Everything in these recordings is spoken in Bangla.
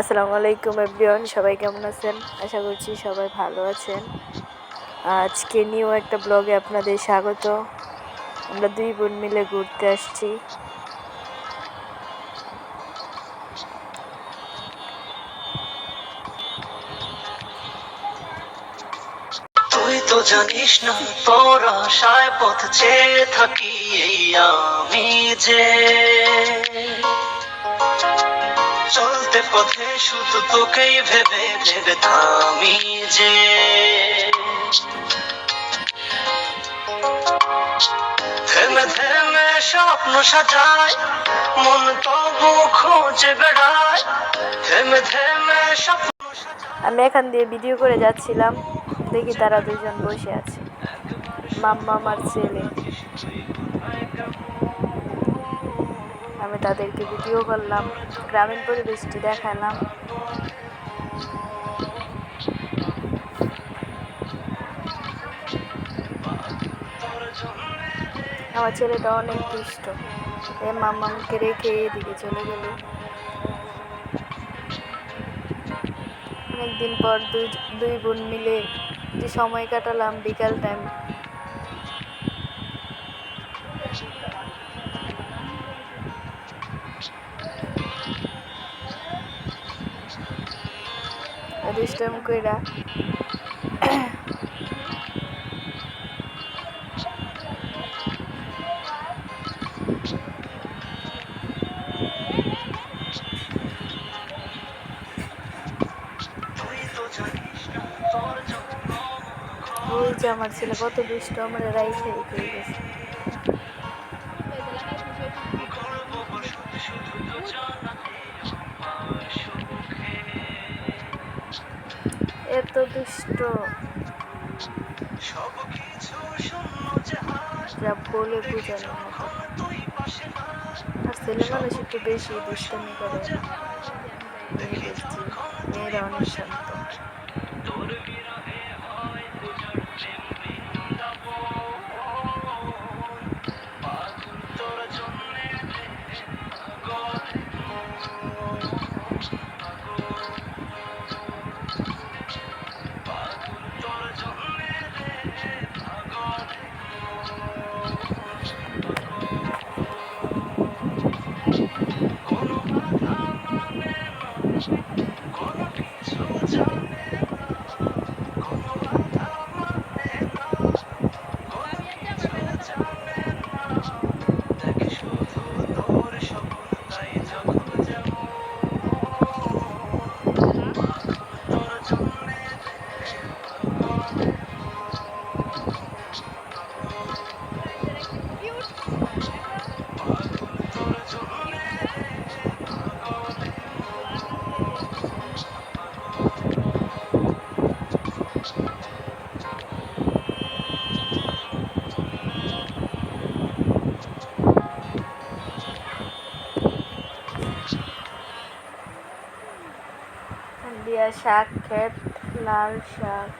আসসালামু আলাইকুম এভরিওয়ান, সবাই কেমন আছেন? আশা করছি সবাই ভালো আছেন। আজকে নিউ একটা ব্লগে আপনাদের স্বাগত। আমরা দুই বোন মিলে ঘুরতে আসছি। জানিস না, তোর আশায় পথ চেয়ে থাকি আমি যে। পথে শুধু তোকেই ভেবে ভেবে থামি যে থেমে থেমে স্বপ্ন সাজায়, মন তবু খোঁজে বেড়ায়। থেমে থেমে স্বপ্ন আমি এখান দিয়ে ভিডিও করে যাচ্ছিলাম, দেখি তারা দুজন বসে আছে। মাম্মা আমার ছেলে। আমি তাদেরকে ভিডিও করলাম, গ্রামীণ পরিবেশটি দেখালাম। আমার ছেলেটা অনেক দুষ্ট। এ মাম্মাকে রেখে এদিকে চলে গেল। অনেকদিন পর দুই দুই বোন মিলে যে সময় কাটালাম বিকাল টাইম দুষ্টাম কইরা। আমার ছেলে কত দুষ্ট আমার রাইখে গেছে এত দুষ্ট। যে বলে আর ছেলে মানুষ একটু বেশি দুষ্টামি করে। মেয়ে মেয়েরা অনেক শান্ত। শাক ক্ষেত লাল শাক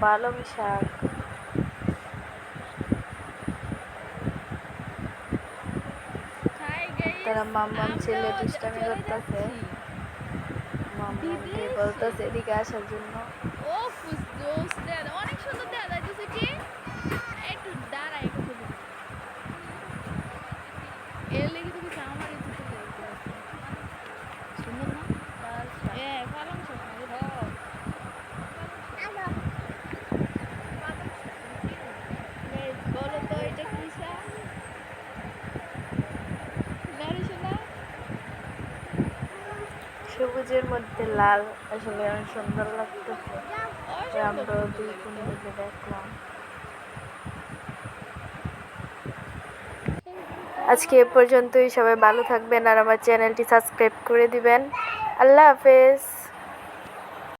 পালং শাক। তারা মাম্মাম ছেলে দুষ্টামি করতেছে। মাম্মামকে বলতেছে, এদিকে আসার জন্য ও ফুসদোস দেন অনেক সুন্দর দেয়া যাইতেছে কি একটু দাঁড়া একটু ছবি এর লেগে তুমি আমার একটু ছবি দেখতে সুন্দর না এ পালং শাক না রে বলো তো এটা কি শাক গাড়ি শোনা সবুজের মধ্যে লাল, আসলে অনেক সুন্দর লাগতেছে। আমরা দুই তিন দিকে দেখলাম। আজকে এ পর্যন্তই। সবাই ভালো থাকবেন আর আমার চ্যানেলটি সাবস্ক্রাইব করে দিবেন। আল্লাহ হাফেজ।